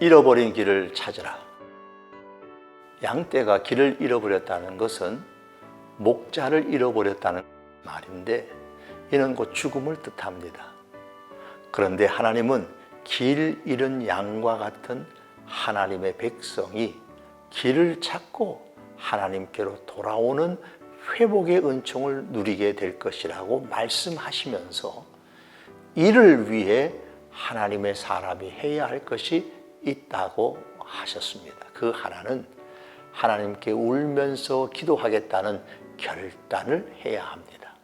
잃어버린 길을 찾으라. 양떼가 길을 잃어버렸다는 것은 목자를 잃어버렸다는 말인데 이는 곧 죽음을 뜻합니다. 그런데 하나님은 길 잃은 양과 같은 하나님의 백성이 길을 찾고 하나님께로 돌아오는 회복의 은총을 누리게 될 것이라고 말씀하시면서 이를 위해 하나님의 사람이 해야 할 것이 있다고 하셨습니다. 그 하나는 하나님께 울면서 기도하겠다는 결단을 해야 합니다.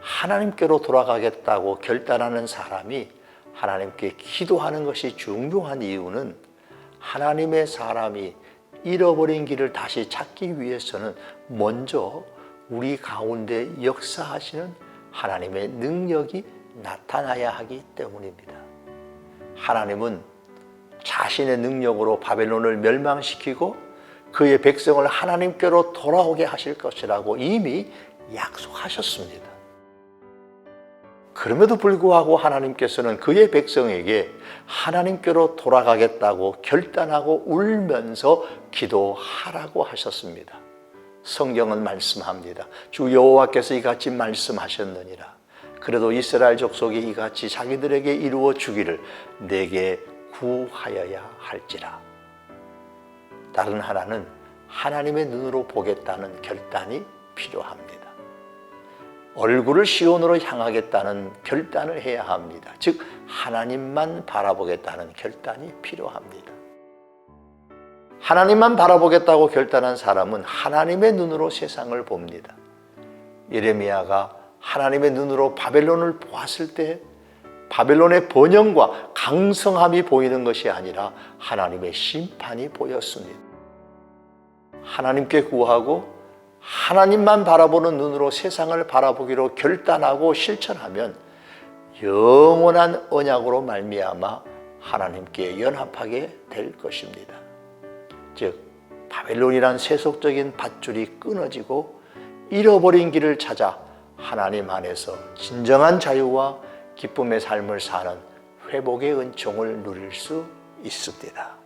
하나님께로 돌아가겠다고 결단하는 사람이 하나님께 기도하는 것이 중요한 이유는 하나님의 사람이 잃어버린 길을 다시 찾기 위해서는 먼저 우리 가운데 역사하시는 하나님의 능력이 나타나야 하기 때문입니다. 하나님은 자신의 능력으로 바벨론을 멸망시키고 그의 백성을 하나님께로 돌아오게 하실 것이라고 이미 약속하셨습니다. 그럼에도 불구하고 하나님께서는 그의 백성에게 하나님께로 돌아가겠다고 결단하고 울면서 기도하라고 하셨습니다. 성경은 말씀합니다. 주 여호와께서 이같이 말씀하셨느니라. 그래도 이스라엘 족속이 이같이 자기들에게 이루어 주기를 내게 구하여야 할지라. 다른 하나는 하나님의 눈으로 보겠다는 결단이 필요합니다. 얼굴을 시온으로 향하겠다는 결단을 해야 합니다. 즉 하나님만 바라보겠다는 결단이 필요합니다. 하나님만 바라보겠다고 결단한 사람은 하나님의 눈으로 세상을 봅니다. 예레미야가 하나님의 눈으로 바벨론을 보았을 때 바벨론의 번영과 강성함이 보이는 것이 아니라 하나님의 심판이 보였습니다. 하나님께 구하고 하나님만 바라보는 눈으로 세상을 바라보기로 결단하고 실천하면 영원한 언약으로 말미암아 하나님께 연합하게 될 것입니다. 즉 바벨론이란 세속적인 밧줄이 끊어지고 잃어버린 길을 찾아 하나님 안에서 진정한 자유와 기쁨의 삶을 사는 회복의 은총을 누릴 수 있습니다.